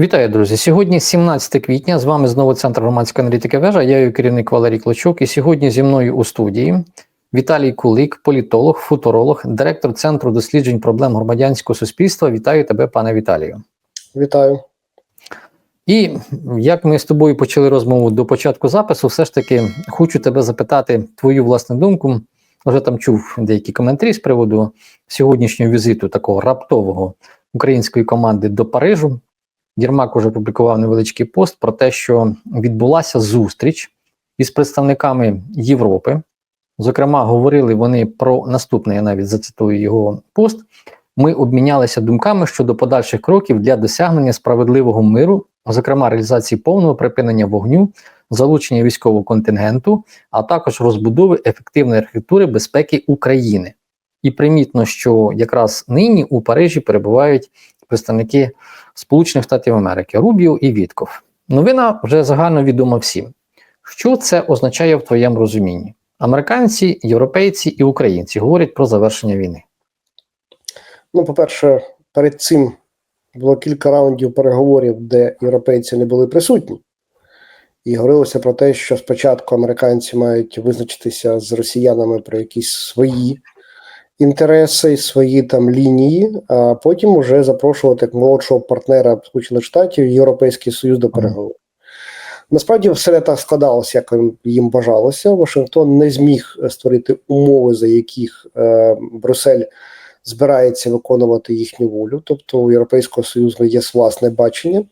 Вітаю, друзі! Сьогодні 17 квітня. З вами знову центр громадської аналітики вежа. Я її керівник Валерій Клочок. І сьогодні зі мною у студії Віталій Кулик, політолог, футуролог, директор Центру досліджень проблем громадянського суспільства. Вітаю тебе, пане Віталію. Вітаю. І як ми з тобою почали розмову до початку запису, все ж таки хочу тебе запитати твою власну думку. Вже там чув деякі коментарі з приводу сьогоднішнього візиту такого раптового української команди до Парижу. Єрмак уже публікував невеличкий пост про те, що відбулася зустріч із представниками Європи. Зокрема, говорили вони про наступне, я навіть зацитую його пост. Ми обмінялися думками щодо подальших кроків для досягнення справедливого миру, зокрема реалізації повного припинення вогню, залучення військового контингенту, а також розбудови ефективної архітектури безпеки України. І примітно, що якраз нині у Парижі перебувають представники Сполучених Штатів Америки Рубіо і Вітков. Новина вже загально відома всім. Що це означає в твоєму розумінні? Американці, європейці і українці говорять про завершення війни. Ну, по-перше, перед цим було кілька раундів переговорів, де європейці не були присутні. І говорилося про те, що спочатку американці мають визначитися з росіянами про якісь свої інтереси, свої там лінії, а потім уже запрошувати як молодшого партнера Сполучених Штатів Європейський Союз до переговорів. Насправді все не так складалося, як їм бажалося. Вашингтон не зміг створити умови, за яких е, Брюссель збирається виконувати їхню волю. Тобто у Європейського Союзу є власне бачення.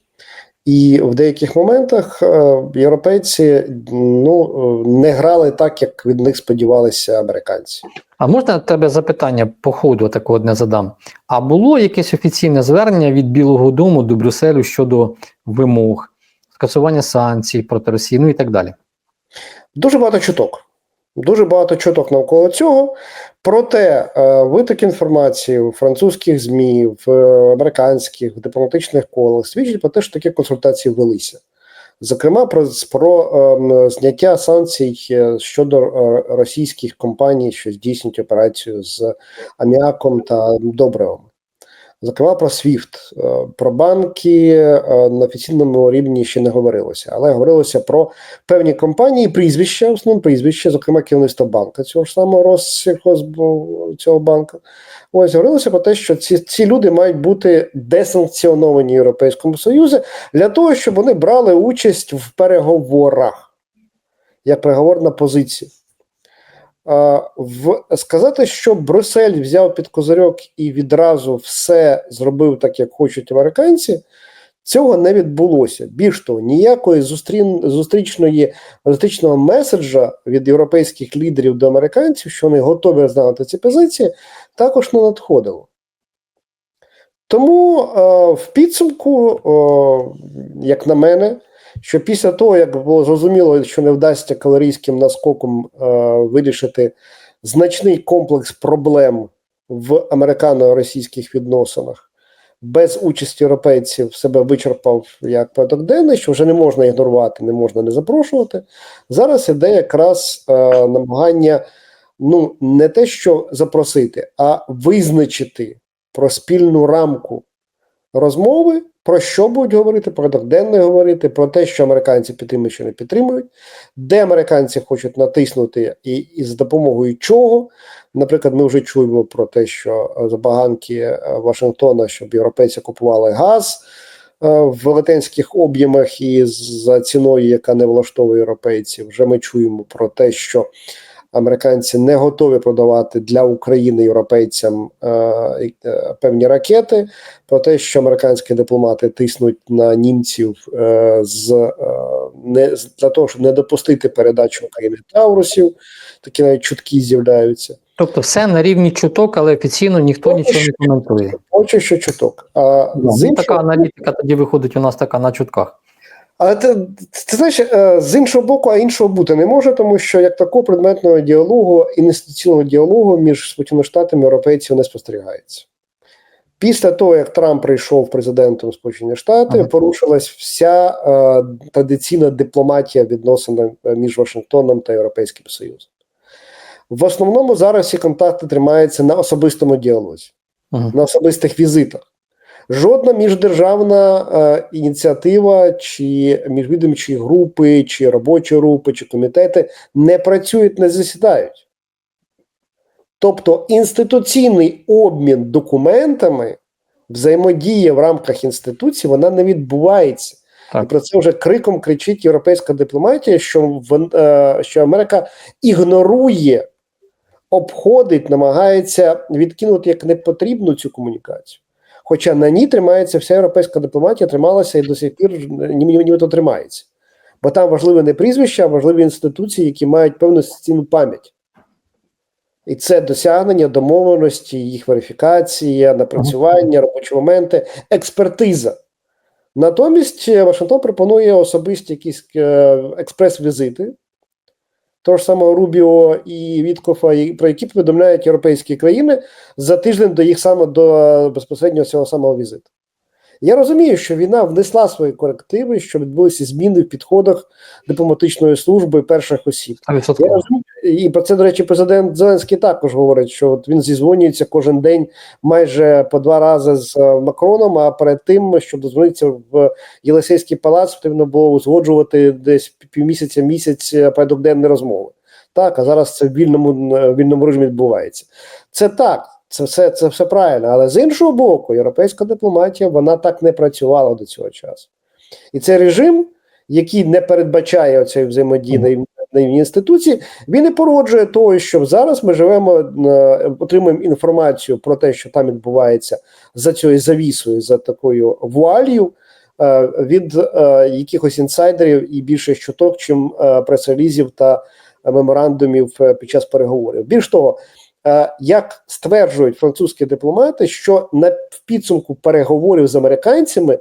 І в деяких моментах е, європейці ну не грали так, як від них сподівалися американці. А можна тебе запитання по ходу такого не задам? А було якесь офіційне звернення від Білого Дому до Брюсселю щодо вимог, скасування санкцій проти Росії, ну і так далі? Дуже багато чуток. Дуже багато чуток навколо цього. Проте е, виток інформації в французьких ЗМІ, в американських в дипломатичних колах свідчить про те, що такі консультації велися. Зокрема, про про е, зняття санкцій щодо е, російських компаній, що здійснюють операцію з аміаком та добривами. Зокрема, про SWIFT. про банки на офіційному рівні ще не говорилося, але говорилося про певні компанії, прізвища, основним прізвища, зокрема керівництво банка, цього ж самого Россельхозбу, цього банку. Ось говорилося про те, що ці ці люди мають бути десанкціоновані Європейському Союзі для того, щоб вони брали участь в переговорах як переговорна позиція. В сказати, що Брюссель взяв під козирьок і відразу все зробив так, як хочуть американці, цього не відбулося. Більш того, ніякої зустрін, зустрічної зустрічного меседжа від європейських лідерів до американців, що вони готові знати ці позиції, також не надходило. Тому е, в підсумку, е, як на мене, що після того, як було зрозуміло, що не вдасться калорійським наскоком е, вирішити значний комплекс проблем в американо-російських відносинах, без участі європейців себе вичерпав як порядок денний, що вже не можна ігнорувати, не можна не запрошувати. Зараз іде якраз е, намагання ну не те, що запросити, а визначити про спільну рамку розмови. Про що будуть говорити, про денне говорити, про те, що американці підтримують, що не підтримують, де американці хочуть натиснути, і, і за допомогою чого. Наприклад, ми вже чуємо про те, що забаганки Вашингтона, щоб європейці купували газ в велетенських об'ємах і за ціною, яка не влаштовує європейців. Вже ми чуємо про те, що американці не готові продавати для України європейцям е, е, певні ракети. Про те, що американські дипломати тиснуть на німців е, з е, не для того, щоб не допустити передачу України Таурусів, такі навіть чутки з'являються. Тобто, все на рівні чуток, але офіційно ніхто Поки нічого не коментує. Поки що чуток. А Да, з ну, іншого- така аналітика тоді виходить у нас така на чутках. Але ти, ти знаєш, е, з іншого боку, а іншого бути не може, тому що як такого предметного діалогу, інвестиційного діалогу між Сполученими Штатами і європейців не спостерігається. Після того, як Трамп прийшов президентом Сполучені Штати, Ага. порушилась вся е, традиційна дипломатія відносин е, між Вашингтоном та Європейським Союзом. В основному зараз ці контакти тримаються на особистому діалозі, Угу. на особистих візитах. Жодна міждержавна е, ініціатива, чи міжвідомчі групи, чи робочі групи, чи комітети не працюють, не засідають. Тобто інституційний обмін документами, взаємодія в рамках інституцій, вона не відбувається. Так. І про це вже криком кричить європейська дипломатія, що, е, що Америка ігнорує, обходить, намагається відкинути як непотрібну цю комунікацію. Хоча на ній тримається вся європейська дипломатія, трималася і до сих пір нібито тримається. Бо там важливе не прізвище, а важливі інституції, які мають певну інституційну пам'ять. І це досягнення домовленості, їх верифікація, напрацювання, робочі моменти, експертиза. Натомість е, Вашингтон пропонує особисті якісь е, експрес-візити того ж самого Рубіо і Віткофа, про які повідомляють європейські країни за тиждень до їх саме до безпосереднього безпосередньо цього самого візиту. Я розумію, що війна внесла свої корективи, що відбулися зміни в підходах дипломатичної служби перших осіб. Я розумію, і про це, до речі, президент Зеленський також говорить, що от він зізвонюється кожен день майже по два рази з е, Макроном. А перед тим, щоб дозвонитися в Єлисейський палац, потрібно було узгоджувати десь півмісяця, місяць е, порядок денної розмови. Так, а зараз це в вільному е, в вільному режимі відбувається. Це так, це все, це все правильно. Але з іншого боку, європейська дипломатія вона так не працювала до цього часу. І цей режим, який не передбачає цієї взаємодії на рівні- інституції, він і породжує того, що зараз ми живемо, е, отримуємо інформацію про те, що там відбувається за цією завісою, за такою вуалью. е, Від е, якихось інсайдерів і більше чуток, чим прес-релізів та меморандумів під час переговорів. Більш того, як стверджують французькі дипломати, що на в підсумку переговорів з американцями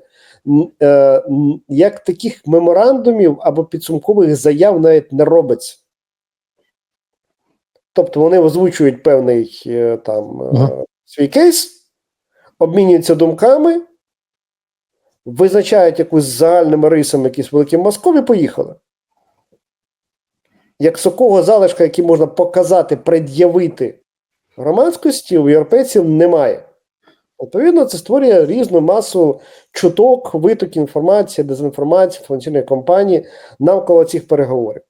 е, як таких меморандумів або підсумкових заяв навіть не робиться. Тобто вони озвучують певний е, там е, Мгм. свій кейс, обмінюються думками, визначають якусь загальними рисами, якісь великі Москові, поїхали. Як сокого залишка, який можна показати, пред'явити громадськості, у європейців немає. Відповідно, це створює різну масу чуток, виток інформації, дезінформації, інформаційної кампанії навколо цих переговорів.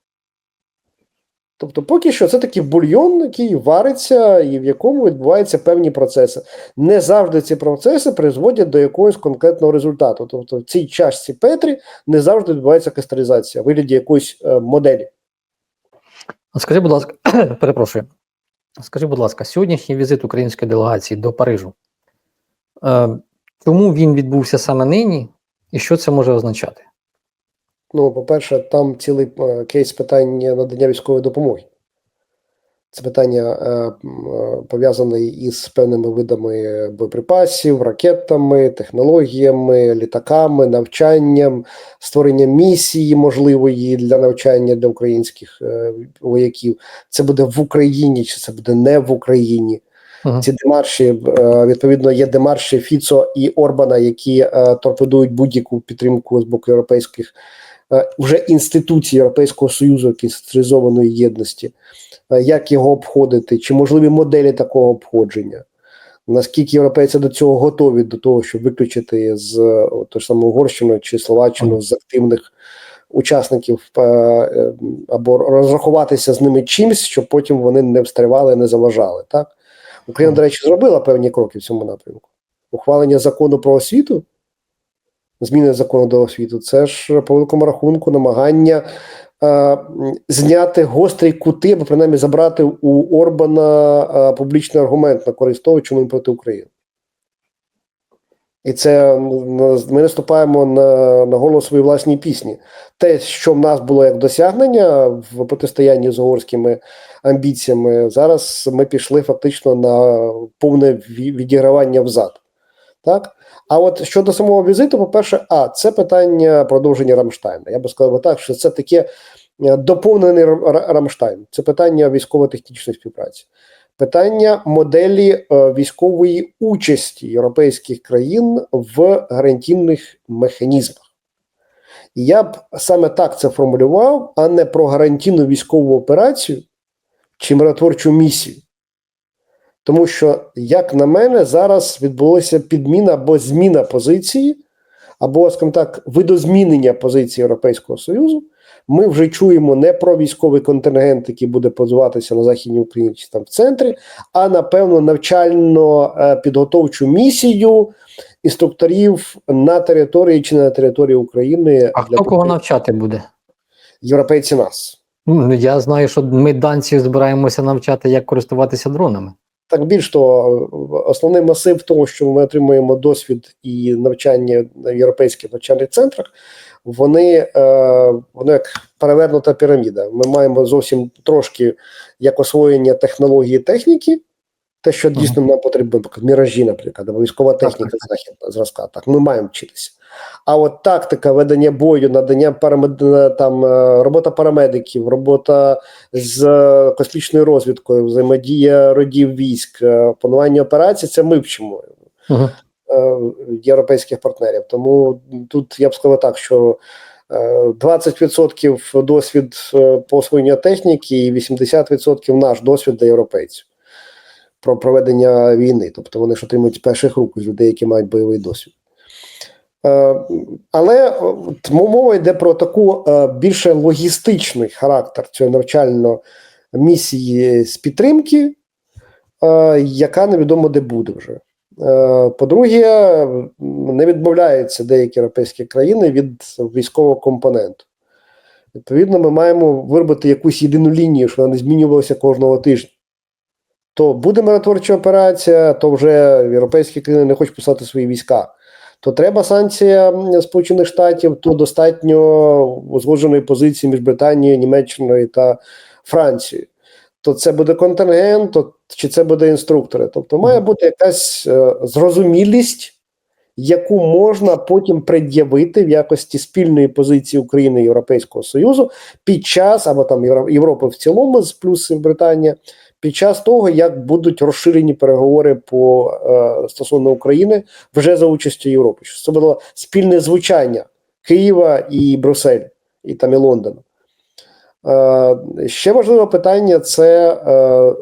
Тобто, поки що це такий бульйон, який вариться і в якому відбуваються певні процеси. Не завжди ці процеси призводять до якогось конкретного результату. Тобто, в цій чашці Петрі не завжди відбувається кристалізація вигляді якоїсь е, моделі. Скажи, будь ласка, перепрошую. Скажи, будь ласка, сьогоднішній візит української делегації до Парижу. Е, чому він відбувся саме нині, і що це може означати? Ну, по-перше, там цілий е, кейс питання надання військової допомоги. Це питання е, е, пов'язане із певними видами боєприпасів, ракетами, технологіями, літаками, навчанням, створенням місії можливої для навчання для українських е, вояків. Це буде в Україні чи це буде не в Україні. Мгм. Ці демарші відповідно є демарші Фіцо і Орбана, які торпедують будь-яку підтримку з боку європейських вже інституцій Європейського союзу, якісь централізованої єдності. Е, Як його обходити, чи можливі моделі такого обходження? Наскільки європейці до цього готові, до того, щоб виключити з е, того ж самого Угорщину чи Словаччину з активних учасників е, е, або розрахуватися з ними чимсь, щоб потім вони не встрявали, не заважали. Так Україна, до речі, зробила певні кроки в цьому напрямку. Ухвалення закону про освіту, зміни закону до освіту, це ж по великому рахунку намагання е, зняти гострі кути, або принаймні забрати у Орбана е, публічний аргумент на користь того, чому він проти України. І це ми наступаємо на, на голос своїй власній пісні. Те, що в нас було як досягнення в протистоянні з угорськими амбіціями, зараз ми пішли фактично на повне відігравання взад. Так? А от щодо самого візиту, по-перше, а це питання продовження Рамштайна. Я би сказав так, що це таке е, доповнений Рамштайн. Це питання військово-технічної співпраці, питання моделі е, військової участі європейських країн в гарантійних механізмах. Я б саме так це формулював, а не про гарантійну військову операцію чи миротворчу місію. Тому що, як на мене, зараз відбулася підміна або зміна позиції, або, скажімо так, видозмінення позиції Європейського Союзу. Ми вже чуємо не про військовий контингент, який буде позиватися на Західній Україні чи там в центрі, а напевно навчально-підготовчу місію інструкторів на території чи не на території України А хто кого навчати буде? європейці нас. Ну, я знаю, що ми данців збираємося навчати, як користуватися дронами. Так більш того, основний масив того, що ми отримуємо досвід і навчання в європейських навчальних центрах, вони, е, вони як перевернута піраміда. Ми маємо зовсім трошки як освоєння технології техніки, те, що дійсно нам потрібно, міражі, наприклад, або військова техніка західна зразка. Так, ми маємо вчитися. А от тактика ведення бою, надання парамед... там е, робота парамедиків, робота з е, космічною розвідкою, взаємодія родів військ, е, планування операцій це ми вчимо Угу. е, європейських партнерів. Тому тут я б сказав так, що е, 20% досвід по освоєнню техніки і 80% наш досвід для європейців про проведення війни. Тобто вони ж отримують перших рук з людей, які мають бойовий досвід. Е, Але е, мова йде про таку е, більше логістичний характер цієї навчально місії з підтримки, яка невідомо де буде вже. По-друге, не відмовляються деякі європейські країни від військового компоненту. Відповідно, ми маємо виробити якусь єдину лінію, щоб вона не змінювалася кожного тижня. То буде миротворча операція, то вже європейські країни не хочуть писати свої війська. То треба санкція Сполучених Штатів, то достатньо узгодженої позиції між Британією, Німеччиною та Францією. То це буде контингент, то чи це буде інструктори. Тобто має бути якась е, зрозумілість, яку можна потім пред'явити в якості спільної позиції України і Європейського Союзу під час або там Євро- Європи в цілому з плюсом Британія, під час того, як будуть розширені переговори по е, стосовно України вже за участю Європи. Щоб це було спільне звучання Києва і Брюсселя, і там і Лондона. Е, ще важливе питання це е,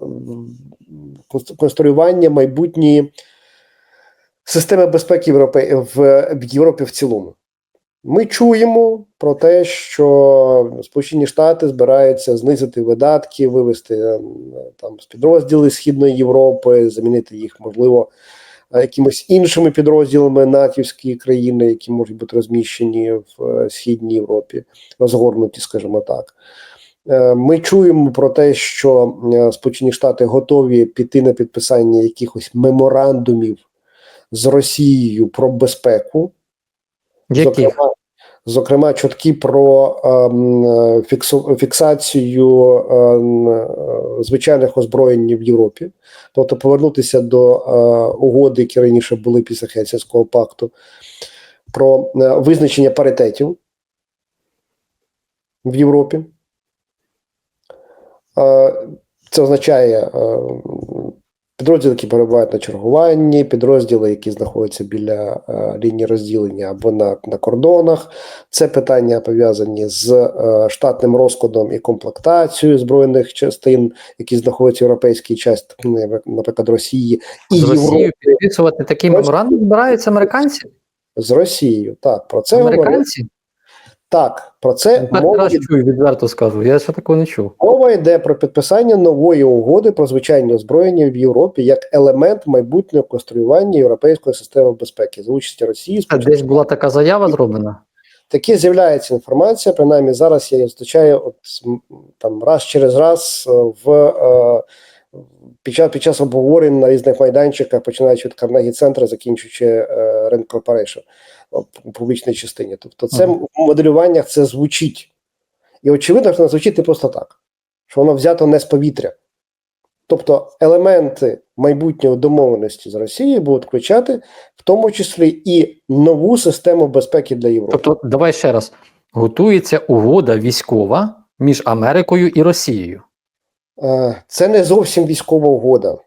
конструювання майбутньої системи безпеки в, в Європі в цілому. Ми чуємо про те, що Сполучені Штати збираються знизити видатки, вивести е, там підрозділи Східної Європи, замінити їх, можливо, е, якимись іншими підрозділами натівської країни, які можуть бути розміщені в е, Східній Європі, розгорнуті, скажімо так. Ми чуємо про те, що Сполучені Штати готові піти на підписання якихось меморандумів з Росією про безпеку. Які? Зокрема, зокрема, чутки про ем, фіксацію ем, звичайних озброєнь в Європі, тобто повернутися до е, угоди, які раніше були після Хельсінського пакту, про е, визначення паритетів в Європі. Е, Це означає підрозділи, які перебувають на чергуванні, підрозділи, які знаходяться біля е, лінії розділення або на, на кордонах. Це питання пов'язані з е, штатним розкладом і комплектацією збройних частин, які знаходяться в європейській частині, наприклад, Росії і З Росією підписувати такий Ось. меморандум збираються американці? з Росією. Так, про це. Американці? Так, про це Перший мова йде. чую, відверто скажу. Я ще такого не чув. Мова йде про підписання нової угоди про звичайне озброєння в Європі як елемент майбутнього конструювання європейської системи безпеки за участі Росії. А Сполучених десь була така заява зроблена. таке з'являється інформація. Принаймні зараз я її зустрічаю от там раз через раз е, в е, під час під час обговорень на різних майданчиках, починаючи від Карнегі центру, закінчуючи е, о, в публічній частині. Тобто, це Ага. в моделюваннях це звучить, і очевидно, що воно звучить не просто так, що воно взято не з повітря. Тобто елементи майбутньої домовленості з Росією будуть включати в тому числі і нову систему безпеки для Європи. Тобто, давай ще раз. Готується угода військова між Америкою і Росією. Е, Це не зовсім військова угода.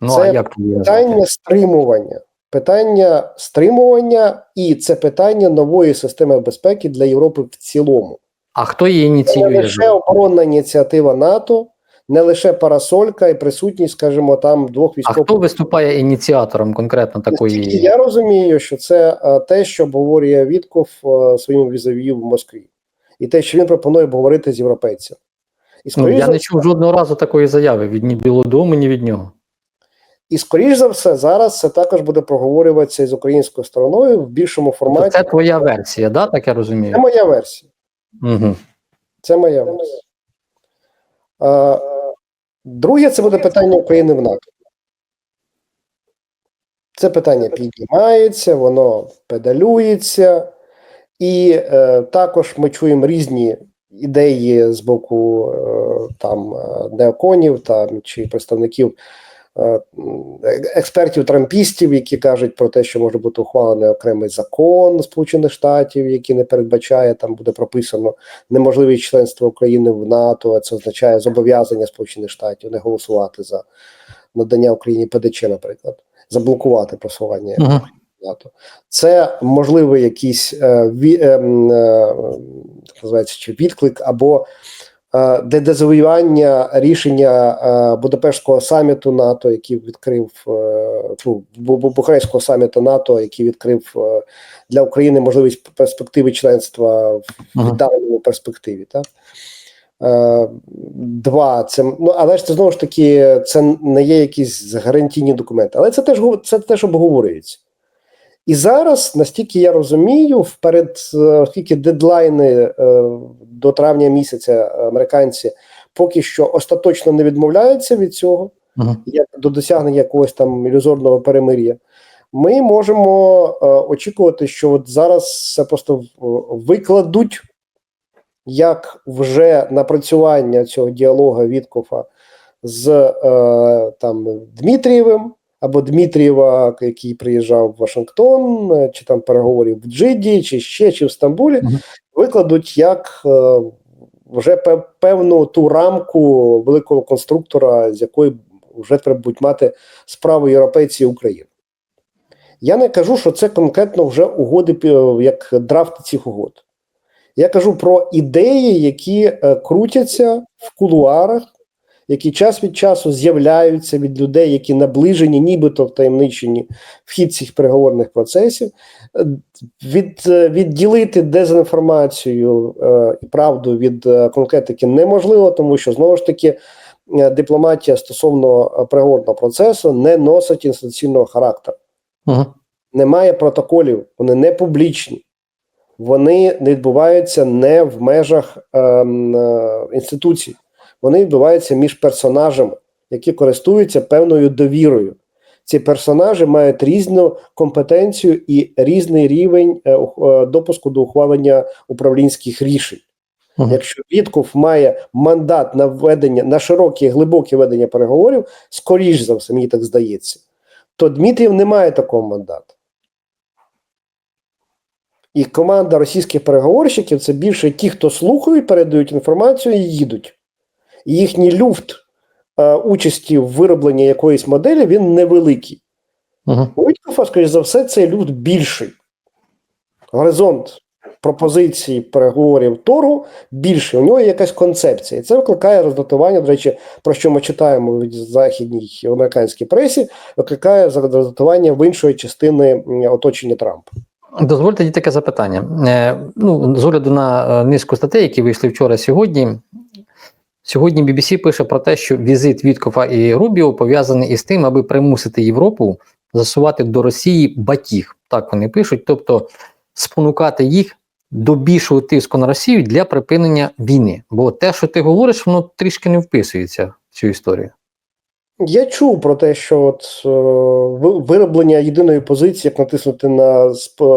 Ну, Це а як? Питання стримування. Питання стримування, і це питання нової системи безпеки для Європи в цілому. А хто її Це не лише оборонна ініціатива НАТО, не лише парасолька і присутність, скажімо, там двох А військових. хто виступає ініціатором конкретно такої? я розумію, що це е, те, що обговорює Вітков е, своєму візаві в Москві, і те, що він пропонує обговорити з європейцями. І Ну, я за, не чув жодного разу такої заяви від ні Білого Дому, ні від нього. і скоріш за все, зараз це також буде проговорюватися з українською стороною в більшому форматі. Це твоя версія, да? так я розумію? Це моя версія. Угу. Це моя версія. А, друге, це буде питання України в НАТО. Це питання піднімається, воно педалюється, і е, також ми чуємо різні ідеї з боку е, там е, неоконів там, чи представників е, експертів трампістів, які кажуть про те, що може бути ухвалений окремий закон Сполучених Штатів, який не передбачає, там буде прописано неможливість членства України в НАТО, а це означає зобов'язання Сполучених Штатів не голосувати за надання Україні ПДЧ, наприклад, заблокувати просування Угу. НАТО. Це можливий якийсь е, е, е, називається чи відклик або е, дезавоювання рішення е, Будапештського саміту НАТО, який відкрив е, ну, Бу- Бу- Бухарестського саміту НАТО, який відкрив е, для України можливість перспективи членства в Мгм. віддаленому перспективі. Так? Е, Два, це ну але ж це знову ж таки це не є якісь гарантійні документи, але це теж це теж обговорюється. І зараз, настільки я розумію, вперед, е, оскільки дедлайни е, до травня місяця американці поки що остаточно не відмовляються від цього, Угу. як до досягнення якогось там ілюзорного перемир'я, ми можемо е, очікувати, що от зараз це просто викладуть як вже напрацювання цього діалогу Віткофа з е, там Дмитрієвим або Дмитрієва, який приїжджав в Вашингтон, е, чи там переговорів в Джиді, чи ще чи в Стамбулі, Мгм. викладуть як е, вже певну ту рамку великого конструктора, з якої вже треба будуть мати справу європейці і України. Я не кажу, що це конкретно вже угоди як драфт цих угод. Я кажу про ідеї, які е, крутяться в кулуарах, які час від часу з'являються від людей, які наближені, нібито втаємничені в хід цих переговорних процесів, від, відділити дезінформацію е, і правду від е, конкретики неможливо, тому що знову ж таки е, дипломатія стосовно переговорного процесу не носить інституційного характеру. Угу. немає протоколів, вони не публічні, вони не відбуваються не в межах ем, е, інституцій, вони відбуваються між персонажами, які користуються певною довірою. Ці персонажі мають різну компетенцію і різний рівень е, е, допуску до ухвалення управлінських рішень. Мгм. Якщо Вітков має мандат на введення на широкі і глибокі ведення переговорів, скоріш за все, мені так здається, то Дмитрів не має такого мандату. І команда російських переговорщиків це більше ті, хто слухають, передають інформацію і їдуть. Їхній люфт е, участі в виробленні якоїсь моделі він невеликий. Угу. У Віткофа, скоріш за все, цей люфт більший. Горизонт пропозицій переговорів торгу більший. У нього є якась концепція. І це викликає роздратування. До речі, про що ми читаємо в західній в американській пресі, викликає роздратування в іншої частини оточення Трампа. Дозвольте таке запитання. Е, ну, з огляду на е, низку статей, які вийшли вчора сьогодні. Сьогодні BBC пише про те, що візит Віткофа і Рубіо пов'язаний із тим, аби примусити Європу засувати до Росії батіг. Так вони пишуть, тобто спонукати їх до більшого тиску на Росію для припинення війни. Бо те, що ти говориш, воно трішки не вписується в цю історію. Я чув про те, що от е, вироблення єдиної позиції, як натиснути на,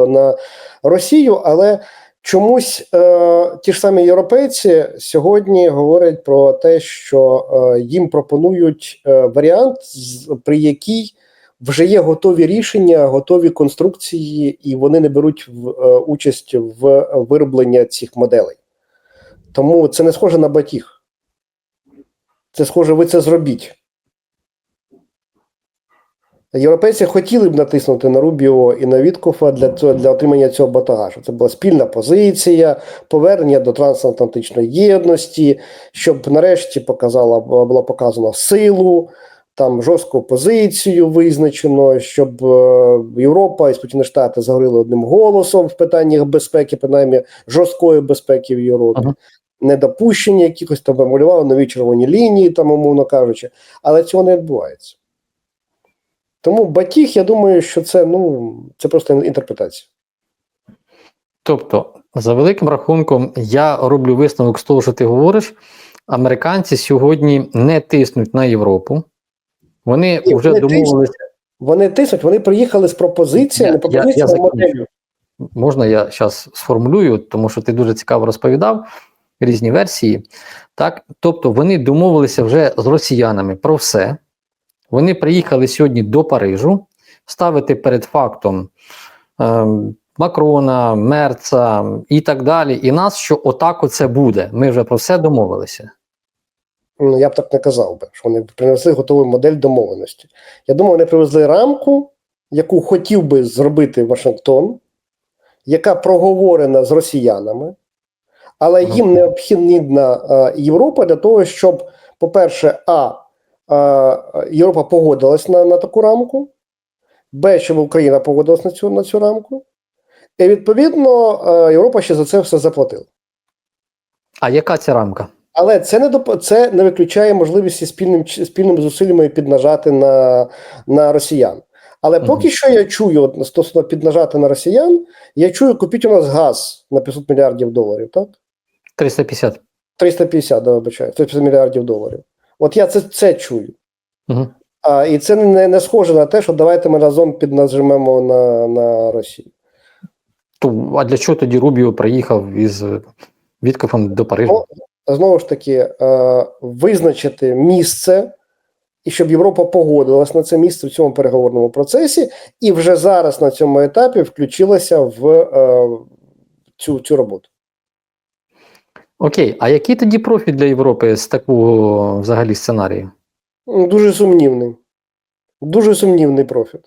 на Росію, але чомусь е, ті ж самі європейці сьогодні говорять про те, що е, їм пропонують е, варіант, при якій вже є готові рішення, готові конструкції, і вони не беруть в, е, участь в виробленні цих моделей. Тому це не схоже на батіг. Це схоже, ви це зробіть. Європейці хотіли б натиснути на Рубіо і на Віткофа для цього для отримання цього батагажу. Це була спільна позиція, повернення до трансатлантичної єдності, щоб нарешті показала була показана силу, там жорстку позицію визначено, щоб е, Європа і Сполучені Штати заговорили одним голосом в питаннях безпеки, принаймні жорсткої безпеки в Європі. Ага. Недопущення якихось там малювали нові червоні лінії, там, умовно кажучи, але цього не відбувається. Тому батіг, я думаю, що це ну це просто інтерпретація. Тобто, за великим рахунком, я роблю висновок з того, що ти говориш. Американці сьогодні не тиснуть на Європу. Вони Ні, вже вони домовилися. Вони тиснуть, вони приїхали з пропозиціями, пропозиціями моделлю. Можна я зараз сформулюю, тому що ти дуже цікаво розповідав різні версії. Так, тобто вони домовилися вже з росіянами про все. Вони приїхали сьогодні до Парижу ставити перед фактом ем, Макрона, Мерца і так далі. І нас, що отак оце буде. Ми вже про все домовилися. Ну, я б так не казав би, що вони принесли готову модель домовленості. Я думаю, вони привезли рамку, яку хотів би зробити Вашингтон, яка проговорена з росіянами, але їм необхідна е, Європа для того, щоб, по-перше, а е, Європа погодилась на, на таку рамку, Б, щоб Україна погодилась на цю, на цю рамку. І відповідно е, Європа ще за це все заплатила. А яка ця рамка? Але це не доп... це не виключає можливості спільним спільними зусиллями піднажати на, на росіян. Але поки що я чую, от стосовно піднажати на росіян, я чую, купіть у нас газ на 500 мільярдів доларів, так? 350. 350, да, вибачаю, 350 мільярдів доларів. От я це, це чую. Угу. А, і це не, не схоже на те, що давайте ми разом піднажмемо на, на Росію. То, а для чого тоді Рубіо приїхав із Віткофом до Парижу? Ну, знову ж таки, е, визначити місце, і щоб Європа погодилась на це місце в цьому переговорному процесі, і вже зараз на цьому етапі включилася в е, цю, цю роботу. Окей, а який тоді профіль для Європи з такого взагалі сценарію? Дуже сумнівний. Дуже сумнівний профіт.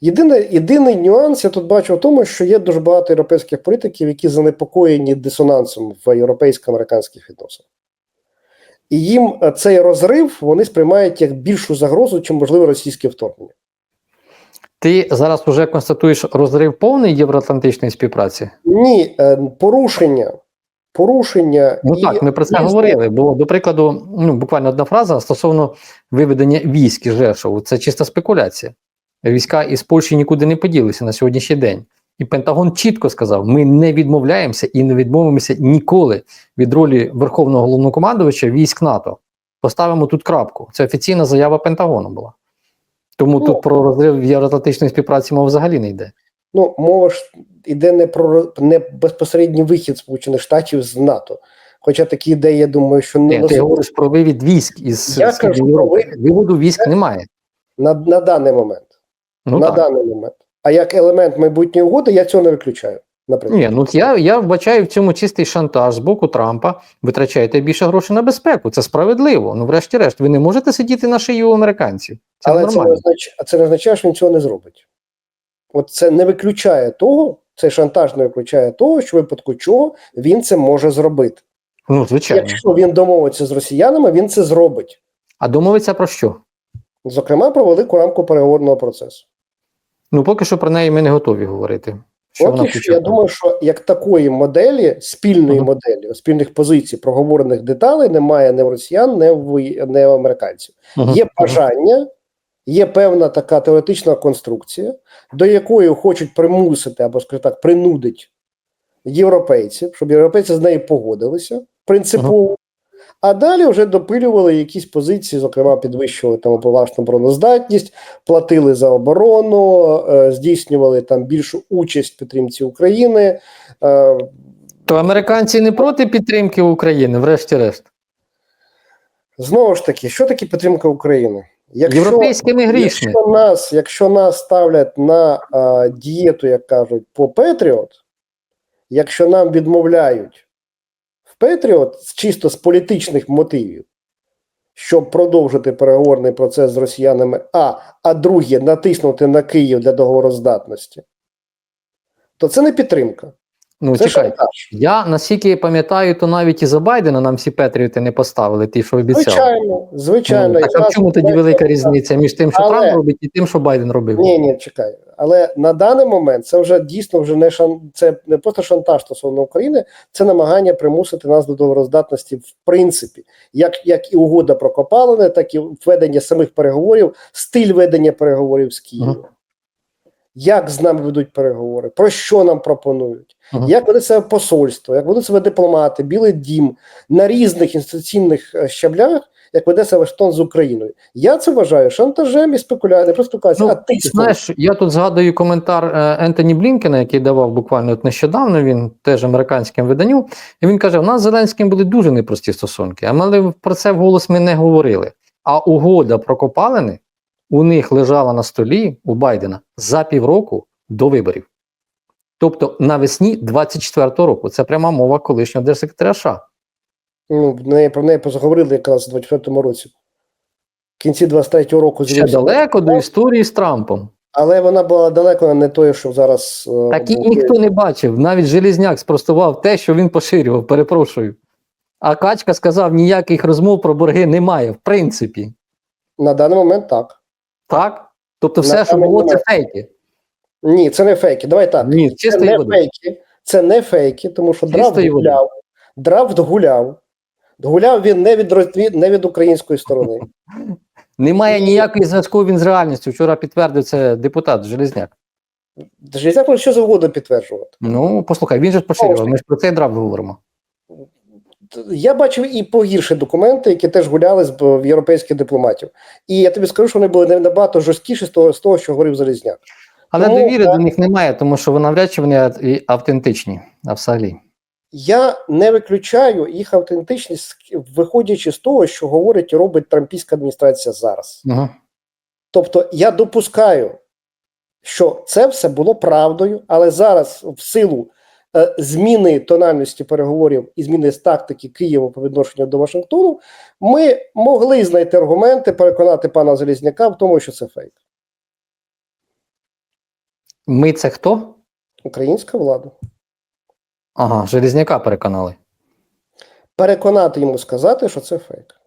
Єдине, єдиний нюанс я тут бачу в тому, що є дуже багато європейських політиків, які занепокоєні дисонансом в європейсько-американських відносинах. І їм е, цей розрив вони сприймають як більшу загрозу, чим можливе російське вторгнення. Ти зараз вже констатуєш розрив повної євроатлантичної співпраці? Ні, е, порушення. Порушення Ну і так, ми про це і- говорили. Бо, до прикладу, ну буквально одна фраза стосовно виведення військ із Жешову. Це чиста спекуляція. Війська із Польщі нікуди не поділися на сьогоднішній день. І Пентагон чітко сказав: ми не відмовляємося і не відмовимося ніколи від ролі Верховного головнокомандувача військ НАТО. Поставимо тут крапку. Це офіційна заява Пентагону була. Тому Ну, тут про розрив євроатлантичної співпраці мова взагалі не йде. Ну, мова ж іде не про не безпосередній вихід Сполучених Штатів з НАТО. Хоча такі ідеї, я думаю, що не Ні, ти говориш про вивід військ із Я кажу Європи. Виводу військ немає. на, на даний момент. Ну, на так. даний момент. А як елемент майбутньої угоди, я цього не виключаю. Наприклад. Ні, ну я, я вбачаю в цьому чистий шантаж з боку Трампа. Витрачаєте більше грошей на безпеку. Це справедливо. Ну, врешті-решт, ви не можете сидіти на шиї у американців. Це Але це не, нормально. означає, це не означає, що він цього не зробить. От це не виключає того, цей шантаж не виключає того, що в випадку чого він це може зробити. Ну, звичайно. Якщо він домовиться з росіянами, він це зробить. А домовиться про що? Зокрема, про велику рамку переговорного процесу. Ну, поки що про неї ми не готові говорити. Що Поки що, я думаю, що як такої моделі, спільної Мгм. моделі, спільних позицій, проговорених деталей немає ні в росіян, ні в, ні в американців. Мгм. Є бажання, є певна така теоретична конструкція, до якої хочуть примусити або, скажімо так, принудить європейців, щоб європейці з нею погодилися принципово. А далі вже допилювали якісь позиції, зокрема, підвищували там власну обороноздатність, платили за оборону, е, здійснювали там більшу участь в підтримці України. Е, То американці не проти підтримки України, врешті-решт. Знову ж таки, що таке підтримка України? Європейськими грішми. Якщо нас, якщо нас ставлять на а, дієту, як кажуть, по Петріот, якщо нам відмовляють в Петріот чисто з політичних мотивів, щоб продовжити переговорний процес з росіянами, а, а друге натиснути на Київ для договороздатності, то це не підтримка. Ну Це чекай, я наскільки пам'ятаю, то навіть і за Байдена нам всі Петріоти не поставили, ті, що обіцяли. Звичайно, звичайно. Ну, так а в чому тоді велика різниця між тим, що Але- Трамп робить, і тим, що Байден робив? Ні, ні, чекай. Але на даний момент це вже дійсно вже не шан... це не просто шантаж стосовно України, це намагання примусити нас до договороздатності в принципі, як, як і угода про копалини, так і введення самих переговорів, стиль ведення переговорів з Києвом. Як з нами ведуть переговори, про що нам пропонують, Мгм. як веде себе посольство, як ведуть себе дипломати, Білий Дім на різних інституційних е, щаблях, як веде себе Вашингтон з Україною. Я це вважаю шантажем і спекуляцією, не просто а Ну, тиском. знаєш, я тут згадую коментар е, Ентоні Блінкена, який давав буквально от нещодавно. Він теж американським виданню. І він каже: у нас з Зеленським були дуже непрості стосунки, але про це вголос ми не говорили. А угода про копалини у них лежала на столі у Байдена за півроку до виборів. Тобто навесні 24-го року. Це пряма мова колишнього держсекретаря США. Ну, в неї, про неї позаговорили якраз у 24-му році. В кінці 23-го року Ще далеко до історії з Трампом. Але вона була далеко не тою, що зараз. е, Так і ніхто не бачив. Навіть Желізняк спростував те, що він поширював. Перепрошую. А Качка сказав, ніяких розмов про борги немає, в принципі. На даний момент так. Так? Тобто, все, що було, це фейки. Ні, це не фейки. Давай так. Ні, Це не води. фейки. Це не фейки, тому що драфт гуляв. Драфт гуляв. Гуляв він не від, не від української сторони. Немає Ні. ніякої зв'язку він з реальністю. Вчора підтвердив це депутат Железняк. Железяк може що завгодно підтверджувати. Ну, послухай, він же поширював. Ми ж про цей драфт говоримо. Я бачив і погірші документи, які теж гуляли з в європейських дипломатів. І я тобі скажу, що вони були набагато жорсткіші з того, з того що говорив Залізняк. Але Тому, довіри е, до них немає, тому що вона навряд чи вони автентичні, а взагалі. Я не виключаю їх автентичність, виходячи з того, що говорить і робить трампійська адміністрація зараз. Угу. Тобто я допускаю, що це все було правдою, але зараз, в силу зміни тональності переговорів і зміни з тактики Києва по відношенню до Вашингтону, ми могли знайти аргументи, переконати пана Залізняка в тому, що це фейк. Ми це хто? Українська влада. Ага, Железняка переконали. Переконати йому сказати, що це фейк.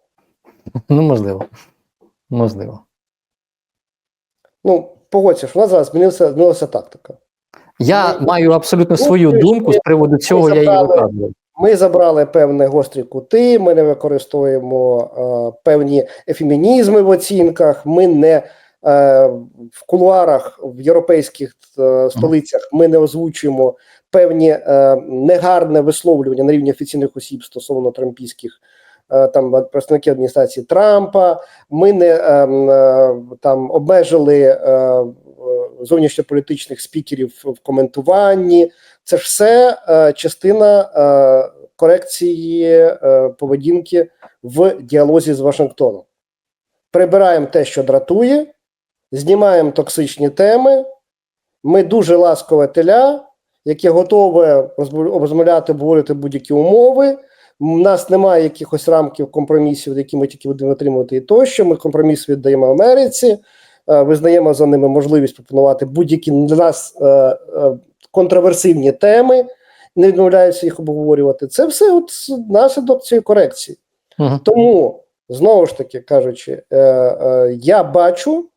Ну, можливо. Можливо. Ну, погодься, що в нас зараз змінилася, змінилася тактика. Я Ми- маю абсолютно свою ми- думку з приводу цього, я її забрали- Ми забрали певні гострі кути, ми не використовуємо е, певні ефемінізми в оцінках. Ми не е, в кулуарах в європейських е, столицях ми не озвучуємо певні е, негарне висловлювання на рівні офіційних осіб стосовно трампійських. Е, Там представників адміністрації Трампа, ми не е, е, там обмежили зовнішньополітичних спікерів в коментуванні. Це все частина корекції поведінки в діалозі з Вашингтоном. Прибираємо те, що дратує, знімаємо токсичні теми. Ми дуже ласкове теля, яке готове розмов- розмовляти, обговорити будь-які умови. У нас немає якихось рамків компромісів, які ми тільки будемо отримувати і тощо. Ми компроміс віддаємо Америці, е, визнаємо за ними можливість пропонувати будь-які для нас е, е, контроверсивні теми, не відмовляються їх обговорювати. Це все от наслідок цієї корекції. Мгм. Тому, знову ж таки кажучи, я бачу,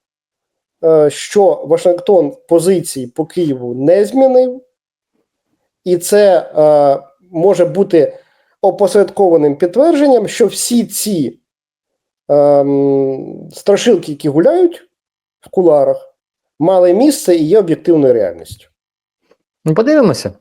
що Вашингтон позиції по Києву не змінив, і це може бути опосередкованим підтвердженням, що всі ці ем, страшилки, які гуляють в куларах, мали місце і є об'єктивною реальністю. Ну, подивимося.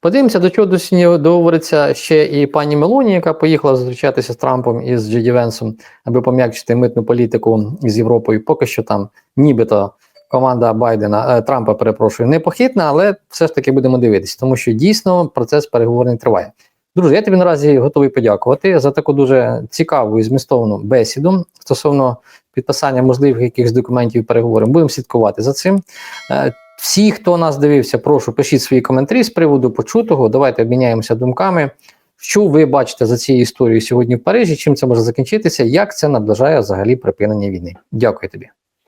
Подивимося, до чого досі договориться ще і пані Мелоні, яка поїхала зустрічатися з Трампом і з Джеді Венсом, аби пом'якшити митну політику з Європою. Поки що там нібито команда Байдена, е, Трампа, перепрошую, непохитна, але все ж таки будемо дивитися, тому що дійсно процес переговорний триває. Друзі, я тобі наразі готовий подякувати за таку дуже цікаву і змістовну бесіду стосовно підписання можливих якихось документів переговорів. Будемо слідкувати за цим. Е, Всі, хто нас дивився, прошу пишіть свої коментарі з приводу почутого. Давайте обміняємося думками. Що ви бачите за цією історією сьогодні в Парижі? Чим це може закінчитися? Як це наближає взагалі припинення війни? Дякую тобі.